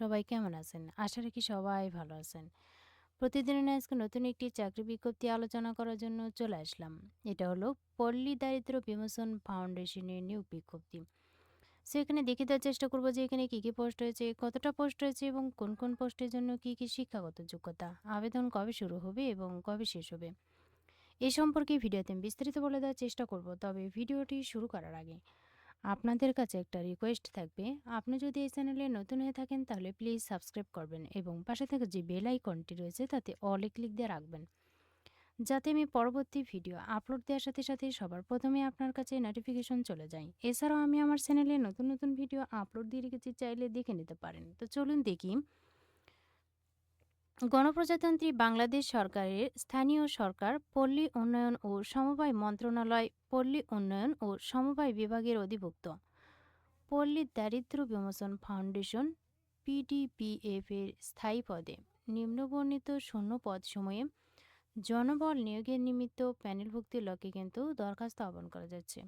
সবাই কেমন আছেন? আশা রাখি সবাই ভালো আছেন। প্রতিদিনের আজকে নতুন একটি চাকরি বিজ্ঞপ্তি আলোচনা করার জন্য চলে আসলাম। এটা হলো পল্লী দারিদ্র বিমোচন ফাউন্ডেশনের নিয়োগ বিজ্ঞপ্তি। সো, এখানে দেখে দেওয়ার চেষ্টা করব যে এখানে কী কী পোস্ট হয়েছে কতটা পোস্ট হয়েছে এবং কোন কোন পোস্টের জন্য কী কী শিক্ষাগত যোগ্যতা, আবেদন কবে শুরু হবে এবং কবে শেষ হবে। এ সম্পর্কে ভিডিওতে বিস্তারিত বলে দেওয়ার চেষ্টা করব, তবে ভিডিওটি শুরু করার আগে আপনাদের কাছে একটা রিকোয়েস্ট থাকবে। আপনি যদি এই চ্যানেলে নতুন হয়ে থাকেন, তাহলে প্লিজ সাবস্ক্রাইব করবেন এবং পাশে থাকা যে বেল আইকনটি রয়েছে, তাতে অলে ক্লিক দিয়ে রাখবেন। যাতে আমি পরবর্তী ভিডিও আপলোড দেওয়ার সাথে সাথে সবার প্রথমে আপনার কাছে নোটিফিকেশন চলে যায়। এছাড়াও আমি আমার চ্যানেলে নতুন নতুন ভিডিও আপলোড দিয়ে রেখেছি, চাইলে দেখে নিতে পারেন। তো চলুন দেখি গণপ্রজাতন্ত্রী বাংলাদেশ সরকারের স্থানীয় সরকার, পল্লী উন্নয়ন ও সমবায় মন্ত্রণালয়, পল্লী উন্নয়ন ও সমবায় বিভাগের অধিভুক্ত। পল্লী দারিদ্র বিমোচন ফাউন্ডেশন, পিডিপিএফ এর স্থায়ী পদে নিম্নবর্ণিত শূন্য পদ সময়ে জনবল নিয়োগের নিমিত্ত প্যানেলভুক্তির লক্ষ্যে কিন্তু দরখাস্ত আহ্বান করা যাচ্ছে।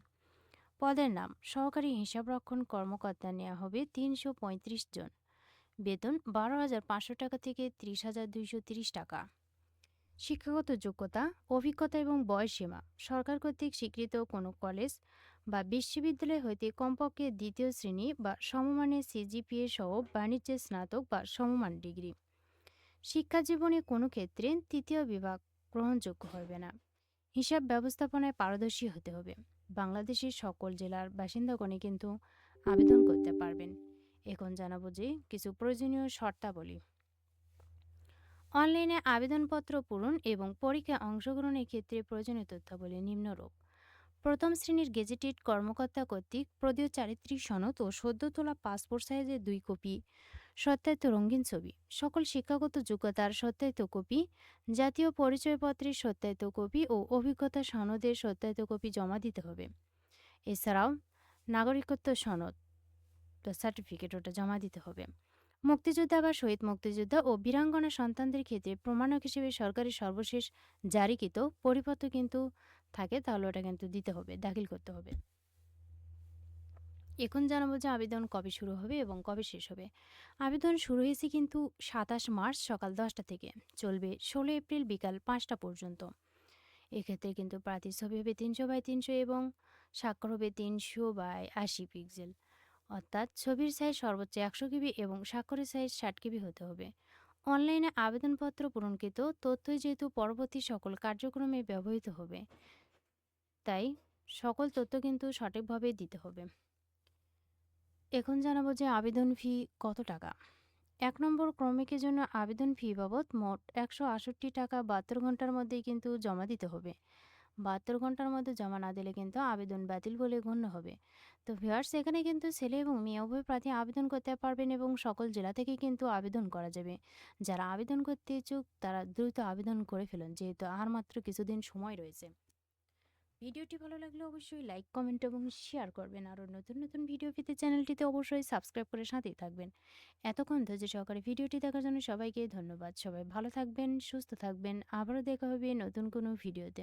পদের নাম, সহকারী হিসাবরক্ষণ কর্মকর্তা নেওয়া হবে তিনশো পঁয়ত্রিশ জন। বেতন বারো হাজার পাঁচশো টাকা থেকে ত্রিশ হাজার দুইশো তিরিশ টাকা। শিক্ষাগত যোগ্যতা, অভিজ্ঞতা এবং বয়সসীমা, সরকার কর্তৃক স্বীকৃত কোনো কলেজ বা বিশ্ববিদ্যালয় হইতে কমপক্ষে দ্বিতীয় শ্রেণি বা সমমানের সিজিপিএ সহ বাণিজ্যের স্নাতক বা সমমান ডিগ্রি। শিক্ষা জীবনে কোনো ক্ষেত্রে তৃতীয় বিভাগ গ্রহণযোগ্য হবে না। হিসাব ব্যবস্থাপনায় পারদর্শী হতে হবে। বাংলাদেশের সকল জেলার বাসিন্দাগণে কিন্তু আবেদন করতে পারবেন। এখন জানাব যে কিছু প্রয়োজনীয় শর্তাবলী অনলাইনে আবেদনপত্র পূরণ এবং পরীক্ষায় অংশগ্রহণের ক্ষেত্রে প্রয়োজনীয় তথ্যাবলী নিম্নরূপ। প্রথম শ্রেণির গেজেটেড কর্মকর্তা কর্তৃক প্রদীয় চারিত্রিক সনদ ও সদ্য তোলা পাসপোর্ট সাইজের দুই কপি, সত্যায়িত রঙিন ছবি, সকল শিক্ষাগত যোগ্যতার সত্যায়িত কপি, জাতীয় পরিচয়পত্রের সত্যায়িত কপি ও অভিজ্ঞতা সনদের সত্যায়িত কপি জমা দিতে হবে। এছাড়াও নাগরিকত্ব সনদ সার্টিফিকেট ওটা জমা দিতে হবে। মুক্তিযোদ্ধা বা শহীদ মুক্তিযোদ্ধা ও বীরাঙ্গনা সন্তানদের ক্ষেত্রে প্রমাণক হিসেবে সরকারের সর্বশেষ জারিকৃত পরিপত্র কিন্তু থাকে, তাহলে ওটা কিন্তু দিতে হবে, দাখিল করতে হবে। এখন জানাব যে আবেদন কবে শুরু হবে এবং কবে শেষ হবে। আবেদন শুরু হয়েছে কিন্তু সাতাশ মার্চ সকাল দশটা থেকে, চলবে ষোলো এপ্রিল বিকাল পাঁচটা পর্যন্ত। এক্ষেত্রে কিন্তু প্রার্থীর ছবি হবে তিনশো বাই তিনশো এবং স্বাক্ষর হবে তিনশো বাই আশি পিক্সেল অর্থাৎ ছবির সাইজ সর্বোচ্চ একশো কেবি এবং স্বাক্ষরের সাইজ ষাট কেবি হতে হবে। অনলাইনে আবেদনপত্র পূরণকৃত তথ্যই যেহেতু পরবর্তী সকল কার্যক্রমে ব্যবহৃত হবে, তাই সকল তথ্য কিন্তু সঠিকভাবে দিতে হবে। এখন জানাব যে আবেদন ফি কত টাকা? এক নম্বর ক্রমিকের জন্য আবেদন ফি বাবদ মোট একশো আষট্টি টাকা বাহাত্তর ঘণ্টার মধ্যেই কিন্তু জমা দিতে হবে। বাহাত্তর ঘণ্টার মধ্যে জমা না দিলে কিন্তু আবেদন বাতিল বলে গণ্য হবে। তো ভিউয়ার্স এখানে কিন্তু ছেলে এবং মেয়ে উভয় প্রার্থী আবেদন করতে পারবেন এবং সকল জেলা থেকে কিন্তু আবেদন করা যাবে। যারা আবেদন করতে ইচ্ছুক, তারা দ্রুত আবেদন করে ফেলুন, যেহেতু আর মাত্র কিছুদিন সময় রয়েছে। ভিডিওটি ভালো লাগলে অবশ্যই লাইক কমেন্ট এবং শেয়ার করবেন। আরও নতুন নতুন ভিডিও পেতে চ্যানেলটিতে অবশ্যই সাবস্ক্রাইব করে সাথেই থাকবেন। এতক্ষণ ধৈর্য সহকারে ভিডিওটি দেখার জন্য সবাইকে ধন্যবাদ। সবাই ভালো থাকবেন, সুস্থ থাকবেন। আবারও দেখা হবে নতুন কোনো ভিডিওতে